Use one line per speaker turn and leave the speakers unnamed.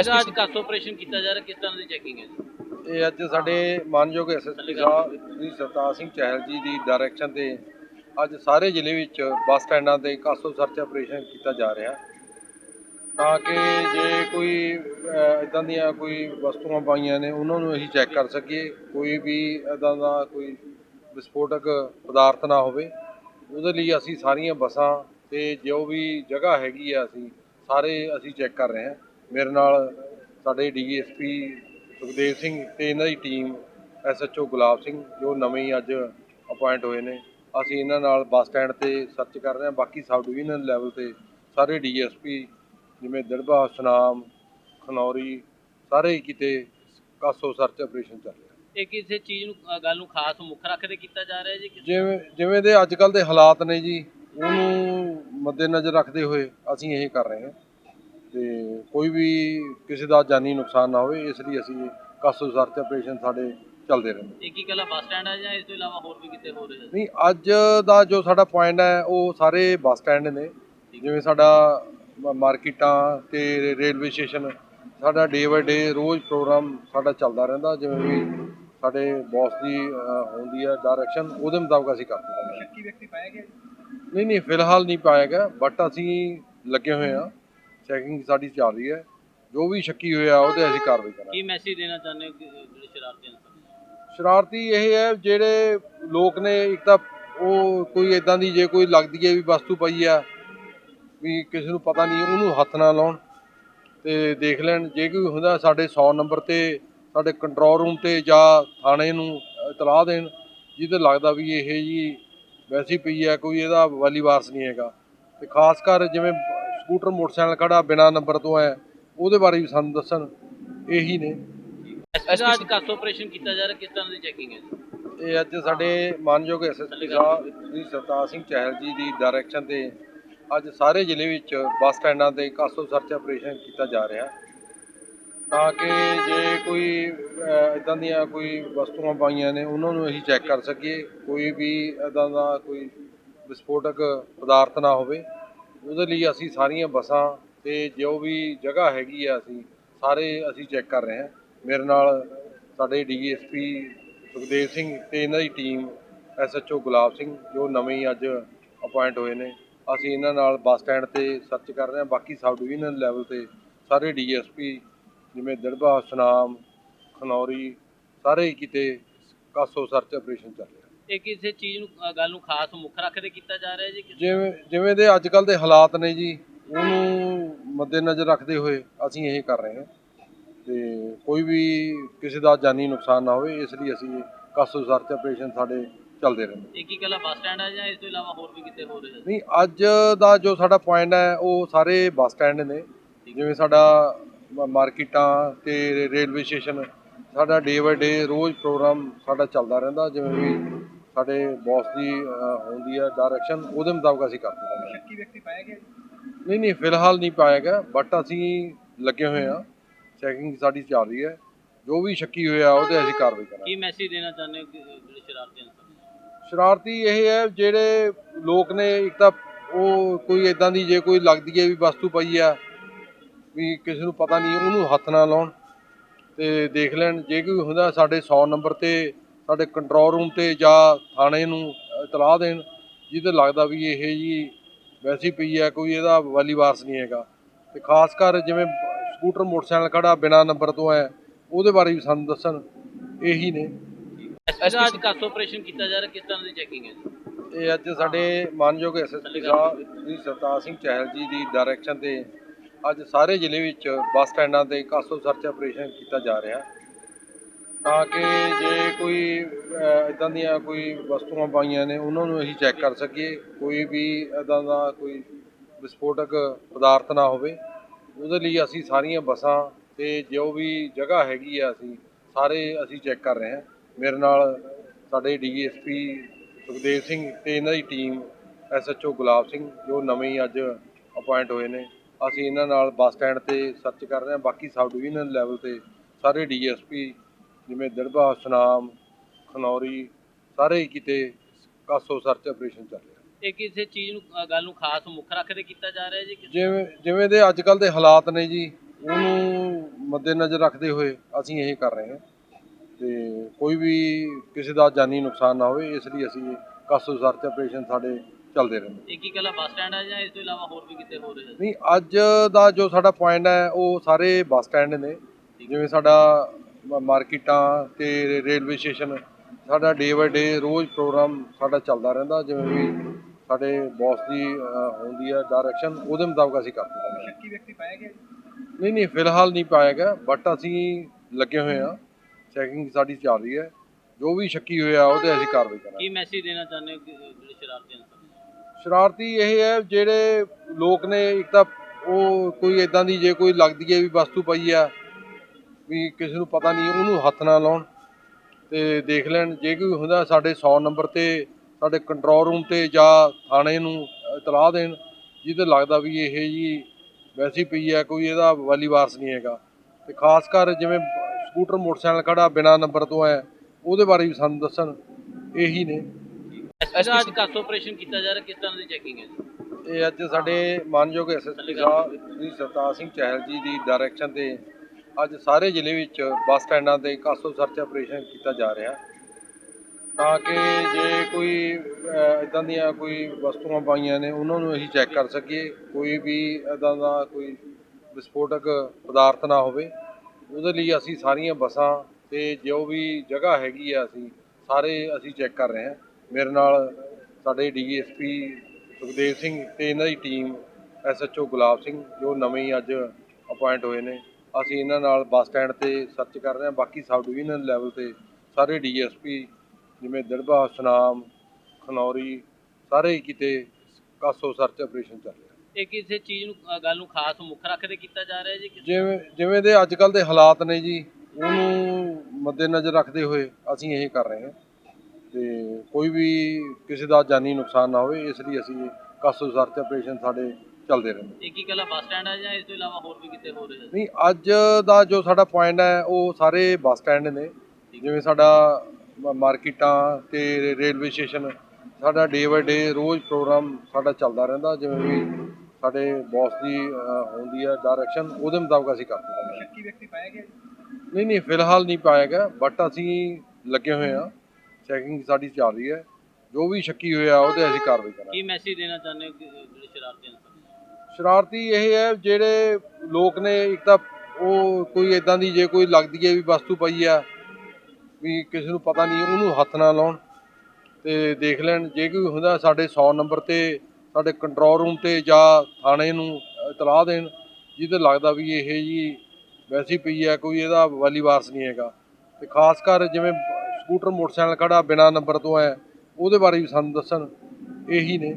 ਅੱਛਾ ਅੱਜ ਕਾਸ ਆਪਰੇਸ਼ਨ ਕੀਤਾ ਜਾ ਰਿਹਾ ਕਿਸ ਤਰ੍ਹਾਂ ਦੀ ਚੈਕਿੰਗ ਹੈ ਜੀ?
ਇਹ ਅੱਜ ਸਾਡੇ ਮਾਨਯੋਗ ਐਸਐਸਪੀ ਸਾਹਿਬ ਸ੍ਰੀ ਸਰਤਾਜ ਸਿੰਘ ਚਹਿਲ ਜੀ ਦੀ ਡਾਇਰੈਕਸ਼ਨ ਤੇ ਅੱਜ ਸਾਰੇ ਜ਼ਿਲ੍ਹੇ ਵਿੱਚ ਬੱਸ ਸਟੈਂਡਾਂ ਤੇ ਕਾਸੋ ਸਰਚ ਆਪਰੇਸ਼ਨ ਕੀਤਾ ਜਾ ਰਿਹਾ। ਤਾਂ ਕਿ ਜੇ ਕੋਈ ਇਦਾਂ ਦੀਆਂ ਕੋਈ ਵਸਤੂਆਂ ਪਾਈਆਂ ਨੇ ਉਹਨਾਂ ਨੂੰ ਅਸੀਂ ਚੈੱਕ ਕਰ ਸਕੀਏ। ਕੋਈ ਵੀ ਇਦਾਂ ਦਾ ਕੋਈ ਵਿਸਫੋਟਕ ਪਦਾਰਥ ਨਾ ਹੋਵੇ। ਉਹਦੇ ਲਈ ਅਸੀਂ ਸਾਰੀਆਂ ਬੱਸਾਂ ਤੇ ਜੋ ਵੀ ਜਗ੍ਹਾ ਹੈਗੀ ਆ ਅਸੀਂ ਸਾਰੇ ਅਸੀਂ ਚੈੱਕ ਕਰ ਰਹੇ ਹਾਂ। ਮੇਰੇ ਨਾਲ ਸਾਡੇ ਡੀਐਸਪੀ ਸੁਖਦੇਵ ਸਿੰਘ ਤੇ ਇਹਨਾਂ ਦੀ ਟੀਮ ਐਸਐਚਓ ਗੁਲਾਬ ਸਿੰਘ ਜੋ ਨਵੇਂ ਹੀ ਅੱਜ ਅਪਾਇੰਟ ਹੋਏ ਨੇ। ਅਸੀਂ ਇਹਨਾਂ ਨਾਲ ਬੱਸ ਸਟੈਂਡ ਤੇ ਸਰਚ ਕਰ ਰਹੇ ਹਾਂ। ਬਾਕੀ ਸਬ ਡਿਵੀਜ਼ਨਲ ਲੈਵਲ ਤੇ ਸਾਰੇ ਡੀਐਸਪੀ ਜਿਵੇਂ ਦਿੜਬਾ ਸੁਨਾਮ ਖਨੌਰੀ ਸਾਰੇ ਕਿਤੇ ਕਾਸੋ ਸਰਚ ਆਪਰੇਸ਼ਨ ਚੱਲ ਰਿਹਾ।
ਇਹ ਕਿਸੇ ਚੀਜ਼ ਨੂੰ ਗੱਲ ਨੂੰ ਖਾਸ ਮੁੱਖ ਰੱਖ ਕੇ ਕੀਤਾ ਜਾ ਰਿਹਾ ਜੀ?
ਜਿਵੇਂ ਜਿਵੇਂ ਦੇ ਅੱਜ ਕੱਲ ਦੇ ਹਾਲਾਤ ਨੇ ਜੀ ਉਹਨੂੰ ਮੱਦੇਨਜ਼ਰ ਰੱਖਦੇ ਹੋਏ ਅਸੀਂ ਇਹ ਕਰ ਰਹੇ ਹਾਂ। ਤੇ ਕੋਈ ਵੀ ਕਿਸੇ ਦਾ ਜਾਨੀ ਨੁਕਸਾਨ ਨਾ ਹੋਵੇ ਇਸ ਲਈ ਅਸੀਂ ਕਾਸੋ ਸਰਚ ਆਪਰੇਸ਼ਨ ਸਾਡੇ ਚੱਲਦੇ ਰਹਿੰਦੇ।
ਇਹ ਕੀ ਕੱਲਾ ਬੱਸ ਸਟੈਂਡ ਹੈ ਜਾਂ ਇਸ ਤੋਂ ਇਲਾਵਾ ਹੋਰ ਵੀ ਕਿਤੇ ਹੋ? ਰਿਹਾ
ਨਹੀਂ ਅੱਜ ਦਾ ਜੋ ਸਾਡਾ ਪੁਆਇੰਟ ਹੈ ਉਹ ਸਾਰੇ ਬੱਸ ਸਟੈਂਡ ਨੇ। ਜਿਵੇਂ ਸਾਡਾ ਮਾਰਕੀਟਾਂ ਤੇ ਰੇਲਵੇ ਸਟੇਸ਼ਨ ਸਾਡਾ day by day rose programme ਸਾਡਾ ਚੱਲਦਾ ਰਹਿੰਦਾ। ਜਿਵੇਂ ਵੀ ਸਾਡੇ ਬੌਸ ਦੀ ਹੁੰਦੀ ਹੈ ਡਾਇਰੈਕਸ਼ਨ ਉਹਦੇ ਮੁਤਾਬਕ ਅਸੀਂ ਕਰਦੇ ਰਹਿੰਦੇ ਹਾਂ।
ਸ਼ੱਕੀ ਵਿਅਕਤੀ ਪਾਇਆ ਗਿਆ
ਨਹੀਂ ਨਹੀਂ ਫਿਲਹਾਲ ਨਹੀਂ ਪਾਇਆ ਗਿਆ ਬਟ ਅਸੀਂ ਲੱਗੇ ਹੋਏ ਹਾਂ। ਚੈਕਿੰਗ ਸਾਡੀ ਚੱਲ ਰਹੀ ਹੈ। ਜੋ ਵੀ ਸ਼ੱਕੀ ਹੋਇਆ ਉਹਦੇ ਅਸੀਂ ਕਾਰਵਾਈ ਕਰਾਂਗੇ।
ਕੀ ਮੈਸੇਜ ਦੇਣਾ ਚਾਹੁੰਦੇ ਹੋ ਕਿ ਜਿਹੜੇ ਸ਼ਰਾਰਤੀ ਅਨਸਰ
ਸ਼ਰਾਰਤੀ ਇਹ ਹੈ ਜਿਹੜੇ ਲੋਕ ਨੇ ਇੱਕ ਤਾਂ ਉਹ ਕੋਈ ਇਦਾਂ ਦੀ ਜੇ ਕੋਈ ਲੱਗਦੀ ਹੈ ਵੀ ਵਸਤੂ ਪਈ ਆ ਵੀ ਕਿਸੇ ਨੂੰ ਪਤਾ ਨਹੀਂ ਉਹਨੂੰ ਹੱਥ ਨਾ ਲਾਉਣ ਤੇ ਦੇਖ ਲੈਣ। ਜੇ ਕੋਈ ਹੁੰਦਾ ਸਾਡੇ 100 ਨੰਬਰ ਤੇ ਸਾਡੇ ਕੰਟਰੋਲ ਰੂਮ ਤੇ ਜਾਂ ਥਾਣੇ ਨੂੰ ਇਤਲਾਹ ਦੇਣ ਜਿਹਦੇ ਲੱਗਦਾ ਵੀ ਇਹ ਜੀ ਵੈਸੀ ਪਈ ਆ ਕੋਈ ਇਹਦਾ ਵਾਲੀ ਵਾਰਸ ਨਹੀਂ ਹੈਗਾ। ਤੇ ਖਾਸ ਕਰ ਜਿਵੇਂ ਸਕੂਟਰ ਮੋਟਰਸਾਈਕਲ ਖੜਾ ਬਿਨਾ ਨੰਬਰ ਤੋਂ ਹੈ ਉਹਦੇ ਬਾਰੇ ਵੀ ਸਾਨੂੰ ਦੱਸਣ ਇਹੀ ਨੇ।
ਅੱਛਾ ਅੱਜ ਕਾਸ ਆਪਰੇਸ਼ਨ ਕੀਤਾ ਜਾ ਰਿਹਾ ਕਿਸ ਤਰ੍ਹਾਂ ਦੀ ਚੈਕਿੰਗ ਹੈ ਜੀ?
ਇਹ ਅੱਜ ਸਾਡੇ ਮਾਨਯੋਗ ਐਸਐਸਪੀ ਸਾਹਿਬ ਸ੍ਰੀ ਸਰਤਾਜ ਸਿੰਘ ਚਹਿਲ ਜੀ ਦੀ ਡਾਇਰੈਕਸ਼ਨ ਤੇ ਅੱਜ ਸਾਰੇ ਜ਼ਿਲ੍ਹੇ ਵਿੱਚ ਬੱਸ ਸਟੈਂਡਾਂ ਤੇ ਕਾਸੋ ਸਰਚ ਆਪਰੇਸ਼ਨ ਕੀਤਾ ਜਾ ਰਿਹਾ। ਤਾਂ ਕਿ ਜੇ ਕੋਈ ਇਦਾਂ ਦੀਆਂ ਕੋਈ ਵਸਤੂਆਂ ਪਾਈਆਂ ਨੇ ਉਹਨਾਂ ਨੂੰ ਅਸੀਂ ਚੈੱਕ ਕਰ ਸਕੀਏ। ਕੋਈ ਵੀ ਇਦਾਂ ਦਾ ਕੋਈ ਵਿਸਫੋਟਕ ਪਦਾਰਥ ਨਾ ਹੋਵੇ। ਉਹਦੇ ਲਈ ਅਸੀਂ ਸਾਰੀਆਂ ਬੱਸਾਂ ਤੇ ਜੋ ਵੀ ਜਗ੍ਹਾ ਹੈਗੀ ਆ ਅਸੀਂ, ਸਾਰੇ ਅਸੀਂ ਚੈੱਕ ਕਰ ਰਹੇ ਹਾਂ। ਮੇਰੇ ਨਾਲ ਸਾਡੇ ਡੀਐਸਪੀ ਸੁਖਦੇਵ ਸਿੰਘ ਤੇ ਇਹਨਾਂ ਦੀ ਟੀਮ ਐਸਐਚਓ ਗੁਲਾਬ ਸਿੰਘ, ਜੋ ਨਵੇਂ ਹੀ ਅੱਜ ਅਪਾਇੰਟ ਹੋਏ ਨੇ। ਅਸੀਂ ਇਹਨਾਂ ਨਾਲ ਬੱਸ ਸਟੈਂਡ ਤੇ ਸਰਚ ਕਰ ਰਹੇ ਹਾਂ। ਬਾਕੀ ਸਬ ਡਿਵੀਜ਼ਨਲ ਲੈਵਲ ਤੇ ਸਾਰੇ ਡੀਐਸਪੀ, ਜਿਵੇਂ ਦੜਬਾ, ਸੁਨਾਮ, ਖਨੌਰੀ, ਸਾਰੇ ਹੀ ਕਿਤੇ ਕਾਸੋ ਸਰਚ ਆਪਰੇਸ਼ਨ ਚੱਲ ਰਿਹਾ।
ਇਹ ਕਿਸੇ ਚੀਜ਼ ਨੂੰ ਅ, ਗੱਲ ਨੂੰ ਖਾਸ ਮੁੱਖ ਰੱਖ ਕੇ ਕੀਤਾ ਜਾ ਰਿਹਾ ਜੀ? ਕਿ-
ਜਿਵੇਂ ਜਿਵੇਂ ਦੇ ਅੱਜ ਕੱਲ ਦੇ ਹਾਲਾਤ ਨੇ ਜੀ ਉਹਨੂੰ ਮੱਦੇਨਜ਼ਰ ਰੱਖਦੇ ਹੋਏ ਅਸੀਂ ਇਹ ਕਰ ਰਹੇ ਹਾਂ। ਤੇ ਕੋਈ ਵੀ ਕਿਸੇ ਦਾ ਜਾਨੀ ਨੁਕਸਾਨ ਨਾ ਹੋਵੇ ਇਸ ਲਈ ਅਸੀਂ ਕਾਸੋ ਸਰਚ ਆਪਰੇਸ਼ਨ ਸਾਡੇ ਚੱਲਦੇ ਰਹਿੰਦੇ
ਇਹ ਕੀ ਕੱਲਾ ਬੱਸ ਸਟੈਂਡ ਹੈ ਜਾਂ ਇਸ ਤੋਂ ਇਲਾਵਾ ਹੋਰ ਵੀ ਕਿਤੇ ਹੋ? ਰਿਹਾ
ਨਹੀਂ ਅੱਜ ਦਾ ਜੋ ਸਾਡਾ ਪੁਆਇੰਟ ਹੈ ਉਹ ਸਾਰੇ ਬੱਸ ਸਟੈਂਡ ਨੇ। ਜਿਵੇਂ ਸਾਡਾ ਮ- ਮਾਰਕੀਟਾਂ ਤੇ ਰੇਲਵੇ ਸਟੇਸ਼ਨ ਸਾਡਾ day by day rose programme ਸਾਡਾ ਚੱਲਦਾ ਰਹਿੰਦਾ। ਜਿਵੇਂ ਵੀ ਸਾਡੇ ਬੌਸ ਦੀ ਹੁੰਦੀ ਹੈ ਡਾਇਰੈਕਸ਼ਨ ਉਹਦੇ ਮੁਤਾਬਕ ਅਸੀਂ ਕਰਦੇ ਹਾਂ।
ਸ਼ੱਕੀ ਵਿਅਕਤੀ ਪਾਇਆ ਗਿਆ
ਨਹੀਂ ਨਹੀਂ ਫਿਲਹਾਲ ਨਹੀਂ ਪਾਇਆ ਗਿਆ ਬਟ ਅਸੀਂ ਲੱਗੇ ਹੋਏ ਹਾਂ। ਚੈਕਿੰਗ ਸਾਡੀ ਚੱਲ ਰਹੀ ਹੈ। ਜੋ ਵੀ ਸ਼ੱਕੀ ਹੋਇਆ ਉਹਦੇ ਅਸੀਂ ਕਾਰਵਾਈ ਕਰਾਂਗੇ।
ਕੀ ਮੈਸੇਜ ਦੇਣਾ ਚਾਹੁੰਦੇ ਹੋ ਜਿਹੜੇ ਸ਼ਰਾਰਤੀ ਅਨਸਰ
ਸ਼ਰਾਰਤੀ ਇਹ ਹੈ ਜਿਹੜੇ ਲੋਕ ਨੇ ਇੱਕ ਤਾਂ ਉਹ ਕੋਈ ਇਦਾਂ ਦੀ ਜੇ ਕੋਈ ਲੱਗਦੀ ਹੈ ਵੀ ਵਸਤੂ ਪਈ ਆ ਵੀ ਕਿਸੇ ਨੂੰ ਪਤਾ ਨਹੀਂ ਉਹਨੂੰ ਹੱਥ ਨਾ ਲਾਉਣ ਤੇ ਦੇਖ ਲੈਣ। ਜੇ ਕੋਈ ਹੁੰਦਾ ਸਾਡੇ 100 ਨੰਬਰ ਤੇ ਸਾਡੇ ਕੰਟਰੋਲ ਰੂਮ ਤੇ ਜਾਂ ਥਾਣੇ ਨੂੰ ਇਤਲਾਹ ਦੇਣ ਜਿਹਦੇ ਲੱਗਦਾ ਵੀ ਇਹ ਜੀ ਵੈਸੀ ਪਈ ਆ ਕੋਈ ਇਹਦਾ ਵਾਲੀ ਵਾਰਸ ਨਹੀਂ ਹੈਗਾ। ਤੇ ਖਾਸ ਕਰ ਜਿਵੇਂ ਸਕੂਟਰ ਮੋਟਰਸਾਈਕਲ ਖੜਾ ਬਿਨਾ ਨੰਬਰ ਤੋਂ ਹੈ ਉਹਦੇ ਬਾਰੇ ਵੀ ਸਾਨੂੰ ਦੱਸਣ ਇਹੀ ਨੇ।
ਅੱਜ ਕਾਸ ਆਪਰੇਸ਼ਨ ਕੀਤਾ ਜਾ ਰਿਹਾ ਕਿਸ ਤਰ੍ਹਾਂ ਦੀ ਚੈਕਿੰਗ ਹੈ ਜੀ?
ਇਹ ਅੱਜ ਸਾਡੇ ਮਾਨਯੋਗ ਐਸਐਸਪੀ ਸਾਹਿਬ ਸ੍ਰੀ ਸਰਤਾਜ ਸਿੰਘ ਚਹਿਲ ਜੀ ਦੀ ਡਾਇਰੈਕਸ਼ਨ ਤੇ ਅੱਜ ਸਾਰੇ ਜ਼ਿਲ੍ਹੇ ਵਿੱਚ ਬੱਸ ਸਟੈਂਡਾਂ ਤੇ ਕਾਸੋ ਸਰਚ ਆਪਰੇਸ਼ਨ ਕੀਤਾ ਜਾ ਰਿਹਾ। ਤਾਂ ਕਿ ਜੇ ਕੋਈ ਇਦਾਂ ਦੀਆਂ ਕੋਈ ਵਸਤੂਆਂ ਪਾਈਆਂ ਨੇ, ਉਹਨਾਂ ਨੂੰ ਅਸੀਂ ਚੈੱਕ ਕਰ ਸਕੀਏ। ਕੋਈ ਵੀ ਇਦਾਂ ਦਾ ਕੋਈ ਵਿਸਫੋਟਕ ਪਦਾਰਥ ਨਾ ਹੋਵੇ। ਉਹਦੇ ਲਈ ਅਸੀਂ ਸਾਰੀਆਂ ਬੱਸਾਂ ਤੇ ਜੋ ਵੀ ਜਗ੍ਹਾ ਹੈਗੀ ਆ ਅਸੀਂ, ਸਾਰੇ ਅਸੀਂ ਚੈੱਕ ਕਰ ਰਹੇ ਹਾਂ। ਮੇਰੇ ਨਾਲ ਸਾਡੇ ਡੀਐਸਪੀ ਸੁਖਦੇਵ ਸਿੰਘ ਤੇ ਇਹਨਾਂ ਦੀ ਟੀਮ ਐਸਐਚਓ ਗੁਲਾਬ ਸਿੰਘ, ਜੋ ਨਵੇਂ ਹੀ ਅੱਜ ਅਪਾਇੰਟ ਹੋਏ ਨੇ। ਅਸੀਂ ਇਹਨਾਂ ਨਾਲ ਬੱਸ ਸਟੈਂਡ ਤੇ ਸਰਚ ਕਰ ਰਹੇ ਹਾਂ। ਬਾਕੀ ਸਬ ਡਿਵੀਜ਼ਨ ਲੈਵਲ ਤੇ ਸਾਰੇ ਡੀਐਸਪੀ ਜਿਵੇਂ ਦਿੜਬਾ ਸੁਨਾਮ ਖਨੌਰੀ ਸਾਰੇ ਹੀ ਕਿਤੇ ਕਾਸੋ ਸਰਚ ਆਪਰੇਸ਼ਨ ਚੱਲ ਰਿਹਾ।
ਇਹ ਕਿਸੇ ਚੀਜ਼ ਨੂੰ ਅ, ਗੱਲ ਨੂੰ ਖਾਸ ਮੁੱਖ ਰੱਖ ਕੇ ਕੀਤਾ ਜਾ ਰਿਹਾ ਜੀ? ਕਿ-
ਜਿਵੇਂ ਜਿਵੇਂ ਦੇ ਅੱਜ ਕੱਲ ਦੇ ਹਾਲਾਤ ਨੇ ਜੀ ਉਹਨੂੰ ਮੱਦੇਨਜ਼ਰ ਰੱਖਦੇ ਹੋਏ ਅਸੀਂ ਇਹ ਕਰ ਰਹੇ ਹਾਂ। ਤੇ ਕੋਈ ਵੀ ਕਿਸੇ ਦਾ ਜਾਨੀ ਨੁਕਸਾਨ ਨਾ ਹੋਵੇ ਇਸ ਲਈ ਅਸੀਂ ਕਾਸੋ ਸਰਚ ਆਪਰੇਸ਼ਨ ਸਾਡੇ ਚੱਲਦੇ ਰਹਿੰਦੇ।
ਇੱਕ ਹੀ ਕੱਲਾ ਬੱਸ ਸਟੈਂਡ ਹੈ ਜਾਂ ਇਸ ਤੋਂ ਇਲਾਵਾ ਹੋਰ ਵੀ ਕਿਤੇ ਹੋ? ਰਿਹਾ
ਨਹੀਂ ਅੱਜ ਦਾ ਜੋ ਸਾਡਾ ਪੁਆਇੰਟ ਹੈ ਉਹ ਸਾਰੇ ਬੱਸ ਸਟੈਂਡ ਨੇ। ਜਿਵੇਂ ਸਾਡਾ ਮਾਰਕੀਟਾਂ ਤੇ ਰੇਲਵੇ ਸਟੇਸ਼ਨ ਸਾਡਾ day by day rose programme ਸਾਡਾ ਚੱਲਦਾ ਰਹਿੰਦਾ ਜਿਵੇਂ ਵੀ ਸਾਡੇ ਬੌਸ ਦੀ ਹੁੰਦੀ ਹੈ ਡਾਇਰੈਕਸ਼ਨ ਉਹਦੇ ਮੁਤਾਬਕ ਅਸੀਂ ਕਰਦੇ ਹਾਂ।
ਸ਼ੱਕੀ ਵਿਅਕਤੀ ਪਾਇਆ ਗਿਆ
ਨਹੀਂ ਨਹੀਂ ਫਿਲਹਾਲ ਨਹੀਂ ਪਾਇਆ ਗਿਆ ਬਟ ਅਸੀਂ ਲੱਗੇ ਹੋਏ ਹਾਂ। ਚੈਕਿੰਗ ਸਾਡੀ ਚੱਲ ਰਹੀ ਹੈ। ਜੋ ਵੀ ਸ਼ੱਕੀ ਹੋਇਆ ਉਹਦੇ ਅਸੀਂ ਕਾਰਵਾਈ ਕਰਾਂਗੇ।
ਕੀ ਮੈਸੇਜ ਦੇਣਾ ਚਾਹੁੰਦੇ ਹੋ ਜਿਹੜੇ ਸ਼ਰਾਰਤੀ ਅਨਸਰ ਨੇ?
ਸ਼ਰਾਰਤੀ ਇਹ ਹੈ ਜਿਹੜੇ ਲੋਕ ਨੇ ਇੱਕ ਤਾਂ ਉਹ ਕੋਈ ਇਦਾਂ ਦੀ ਜੇ ਕੋਈ ਲੱਗਦੀ ਹੈ ਵੀ ਵਸਤੂ ਪਈ ਆ ਵੀ ਕਿਸੇ ਨੂੰ ਪਤਾ ਨਹੀਂ ਉਹਨੂੰ ਹੱਥ ਨਾ ਲਾਉਣ ਤੇ ਦੇਖ ਲੈਣ। ਜੇ ਕੋਈ ਹੁੰਦਾ ਸਾਡੇ 100 ਨੰਬਰ ਤੇ ਸਾਡੇ ਕੰਟਰੋਲ ਰੂਮ ਤੇ ਜਾਂ ਥਾਣੇ ਨੂੰ ਇਤਲਾਹ ਦੇਣ ਜਿਹਦੇ ਲੱਗਦਾ ਵੀ ਇਹ ਜੀ ਵੈਸੀ ਪਈ ਹੈ ਕੋਈ ਇਹਦਾ ਵਾਲੀ ਵਾਰਸ ਨਹੀਂ ਹੈਗਾ। ਤੇ ਖਾਸ ਕਰ ਜਿਵੇਂ ਸਕੂਟਰ ਮੋਟਰਸਾਈਕਲ ਖੜਾ ਬਿਨਾ ਨੰਬਰ ਤੋਂ ਹੈ ਉਹਦੇ ਬਾਰੇ ਵੀ ਸਾਨੂੰ ਦੱਸਣ ਇਹੀ ਨੇ।
ਅੱਜ ਕਾਸੋ ਆਪਰੇਸ਼ਨ ਕੀਤਾ ਜਾ ਰਿਹਾ ਕਿਸ ਤਰ੍ਹਾਂ ਦੀ ਚੈਕਿੰਗ ਹੈ ਜੀ?
ਇਹ ਅੱਜ ਸਾਡੇ ਮਾਨਯੋਗ ਐਸਐਸਪੀ ਸਾਹਿਬ ਸ੍ਰੀ ਸਰਤਾਜ ਸਿੰਘ ਚਹਿਲ ਜੀ ਦੀ ਡਾਇਰੈਕਸ਼ਨ ਤੇ ਅੱਜ ਸਾਰੇ ਜ਼ਿਲ੍ਹੇ ਵਿੱਚ ਬੱਸ ਸਟੈਂਡਾਂ ਤੇ ਕਾਸੋ ਸਰਚ ਆਪਰੇਸ਼ਨ ਕੀਤਾ ਜਾ ਰਿਹਾ। ਤਾਂ ਕਿ ਜੇ ਕੋਈ ਇਦਾਂ ਦੀਆਂ ਕੋਈ ਵਸਤੂਆਂ ਪਾਈਆਂ ਨੇ, ਉਹਨਾਂ ਨੂੰ ਅਸੀਂ ਚੈੱਕ ਕਰ ਸਕੀਏ। ਕੋਈ ਵੀ ਇਦਾਂ ਦਾ ਕੋਈ ਵਿਸਫੋਟਕ ਪਦਾਰਥ ਨਾ ਹੋਵੇ। ਉਹਦੇ ਲਈ ਅਸੀਂ ਸਾਰੀਆਂ ਬੱਸਾਂ ਤੇ ਜੋ ਵੀ ਜਗ੍ਹਾ ਹੈਗੀ ਆ, ਅਸੀਂ ਸਾਰੇ ਅਸੀਂ ਚੈੱਕ ਕਰ ਰਹੇ ਹਾਂ। ਮੇਰੇ ਨਾਲ ਸਾਡੇ ਡੀਐਸਪੀ ਸੁਖਦੇਵ ਸਿੰਘ ਤੇ ਇਹਨਾਂ ਦੀ ਟੀਮ ਐਸਐਚਓ ਗੁਲਾਬ ਸਿੰਘ, ਜੋ ਨਵੇਂ ਹੀ ਅੱਜ ਅਪਾਇੰਟ ਹੋਏ ਨੇ। ਅਸੀਂ ਇਹਨਾਂ ਨਾਲ ਬੱਸ ਸਟੈਂਡ ਤੇ ਸਰਚ ਕਰ ਰਹੇ ਹਾਂ। ਬਾਕੀ ਸਬ ਡਿਵੀਜ਼ਨਲ ਲੈਵਲ ਤੇ ਸਾਰੇ ਡੀਐਸਪੀ ਜਿਵੇਂ ਦਿੜਬਾ ਸੁਨਾਮ ਖਨੌਰੀ ਸਾਰੇ ਕਿਤੇ ਕਾਸੋ ਸਰਚ ਆਪਰੇਸ਼ਨ ਚੱਲ ਰਿਹਾ।
ਇਹ ਕਿਸੇ ਚੀਜ਼ ਨੂੰ ਗੱਲ ਨੂੰ ਖਾਸ ਮੁੱਖ ਰੱਖਦੇ ਕੀਤਾ ਜਾ ਰਿਹਾ ਜੀ?
ਜਿਵੇਂ ਜਿਵੇਂ ਦੇ ਅੱਜ ਕੱਲ ਦੇ ਹਾਲਾਤ ਨੇ ਜੀ ਉਹਨੂੰ ਮੱਦੇਨਜ਼ਰ ਰੱਖਦੇ ਹੋਏ ਅਸੀਂ ਇਹ ਕਰ ਰਹੇ ਹਾਂ। ਤੇ ਕੋਈ ਵੀ ਕਿਸੇ ਦਾ ਜਾਨੀ ਨੁਕਸਾਨ ਨਾ ਹੋਵੇ ਇਸ ਲਈ ਅਸੀਂ ਕਾਸੋ ਸਰਚ ਆਪਰੇਸ਼ਨ ਸਾਡੇ ਚੱਲਦੇ ਰਹਿੰਦੇ।
ਇੱਕ ਹੀ ਕੱਲਾ ਬੱਸ ਸਟੈਂਡ ਹੈ ਜਾਂ ਇਸ ਤੋਂ ਇਲਾਵਾ ਹੋਰ ਵੀ ਕਿਤੇ ਹੋ ਰਿਹਾ
ਨਹੀਂ ਅੱਜ ਦਾ ਜੋ ਸਾਡਾ ਪੁਆਇੰਟ ਹੈ ਉਹ ਸਾਰੇ ਬੱਸ ਸਟੈਂਡ ਨੇ। ਜਿਵੇਂ ਸਾਡਾ ਮਾਰਕੀਟਾਂ ਤੇ ਰੇਲਵੇ ਸਟੇਸ਼ਨ ਸਾਡਾ day by day rose programme ਸਾਡਾ ਚੱਲਦਾ ਰਹਿੰਦਾ। ਜਿਵੇਂ ਵੀ ਸਾਡੇ ਬੌਸ ਦੀ ਹੁੰਦੀ ਹੈ ਡਾਇਰੈਕਸ਼ਨ ਉਹਦੇ ਮੁਤਾਬਕ ਅਸੀਂ ਕਰਦੇ ਰਹਿੰਦੇ ਹਾਂ।
ਸ਼ੱਕੀ ਵਿਅਕਤੀ ਪਾਇਆ ਗਿਆ
ਨਹੀਂ ਨਹੀਂ ਫਿਲਹਾਲ ਨਹੀਂ ਪਾਇਆ ਗਿਆ ਬਟ ਅਸੀਂ ਲੱਗੇ ਹੋਏ ਹਾਂ। ਚੈਕਿੰਗ ਸਾਡੀ ਚੱਲ ਰਹੀ ਹੈ। ਜੋ ਵੀ ਸ਼ੱਕੀ ਹੋਇਆ ਉਹਦੇ ਅਸੀਂ ਕਾਰਵਾਈ ਕਰਾਂਗੇ।
ਕੀ ਮੈਸੇਜ ਦੇਣਾ ਚਾਹੁੰਦੇ ਹੋ ਜਿਹੜੇ ਸ਼ਰਾਰਤੀ?
ਸ਼ਰਾਰਤੀ ਇਹ ਹੈ ਜਿਹੜੇ ਲੋਕ ਨੇ, ਇੱਕ ਤਾਂ ਉਹ ਕੋਈ ਇਦਾਂ ਦੀ ਜੇ ਕੋਈ ਲੱਗਦੀ ਹੈ ਵੀ ਵਸਤੂ ਪਈ ਆ, ਵੀ ਕਿਸੇ ਨੂੰ ਪਤਾ ਨਹੀਂ, ਉਹਨੂੰ ਹੱਥ ਨਾ ਲਾਉਣ ਤੇ ਦੇਖ ਲੈਣ। ਜੇ ਕੋਈ ਹੁੰਦਾ ਸਾਡੇ 100 ਨੰਬਰ ਤੇ, ਸਾਡੇ ਕੰਟਰੋਲ ਰੂਮ ਤੇ ਜਾਂ ਥਾਣੇ ਨੂੰ ਇਤਲਾਹ ਦੇਣ, ਜਿਹਦੇ ਲੱਗਦਾ ਵੀ ਇਹ ਜੀ ਵੈਸੀ ਪਈ ਹੈ ਕੋਈ ਇਹਦਾ ਵਾਲੀ ਵਾਰਸ ਨਹੀਂ ਹੈਗਾ। ਤੇ ਖਾਸ ਕਰ ਜਿਵੇਂ ਸਕੂਟਰ, ਮੋਟਰਸਾਈਕਲ ਖੜਾ ਬਿਨਾ ਨੰਬਰ ਤੋਂ ਹੈ ਉਹਦੇ ਬਾਰੇ ਵੀ ਸਾਨੂੰ ਦੱਸਣ, ਇਹੀ ਨੇ।